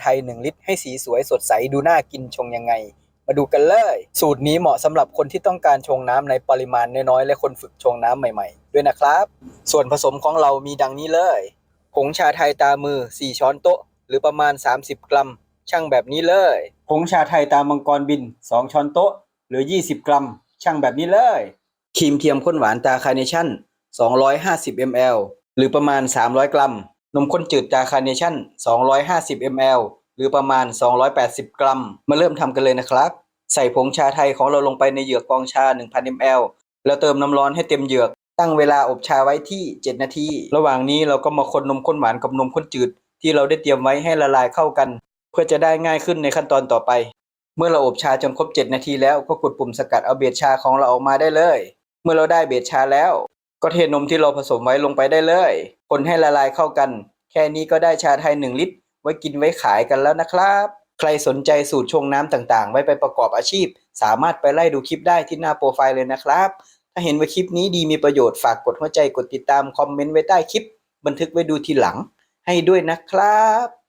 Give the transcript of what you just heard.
ไทย 1 ลิตร ให้สีสวยสดใสดูน่ากินชงยังไง มาดูกันเลย สูตรนี้เหมาะสำหรับคนที่ต้องการชงน้ำในปริมาณน้อยๆ และคนฝึกชงน้ำใหม่ๆ ด้วยนะครับ ส่วนผสมของเรามีดังนี้เลยผงชาไทยตามือ 4 ช้อนโต๊ะ หรือประมาณ 30 กรัม ช่างแบบนี้เลยผงชาไทยตามังกรบิน 2 ช้อนโต๊ะ หรือ 20 กรัม ช่างแบบนี้เลยครีมเทียมข้นหวานตาคาร์เนชั่น 250 ml หรือประมาณ 300 กรัม นมข้นจืดตาคาร์เนชั่น 250 ml หรือประมาณ 280 กรัม มาเริ่มทำกันเลยนะครับ ใส่ผงชาไทยของเราลงไปในเหยือกกองชา 1,000 ml แล้วเติมน้ำร้อนให้เต็มเหยือก ตั้งเวลาอบชาไว้ที่ 7 นาที ระหว่างนี้เราก็มาคนนมข้นหวานกับนมข้นจืด ที่เราได้เตรียมไว้ให้ละลายเข้ากัน เพื่อจะได้ง่ายขึ้นในขั้นตอนต่อไป เมื่อเราอบชาจนครบ 7 นาทีแล้วก็กดปุ่มสกัดเอาเบสชาของเราออกมาได้เลย เมื่อเราได้เบสชาแล้ว ก็เทนมที่เราผสมไว้ลงไปได้เลย คนให้ละลายเข้ากัน แค่นี้ก็ได้ชาไทย 1 ลิตร ไว้กินไว้ขายกันแล้วนะครับ ใครสนใจสูตรชงน้ำต่างๆ ไว้ไปประกอบอาชีพ สามารถไปไล่ดูคลิปได้ที่หน้าโปรไฟล์เลยนะครับ ถ้าเห็นว่าคลิปนี้ดีมีประโยชน์ฝากกดหัวใจกดติดตามคอมเมนต์ไว้ใต้คลิป บันทึกไว้ดูทีหลังให้ด้วยนะครับ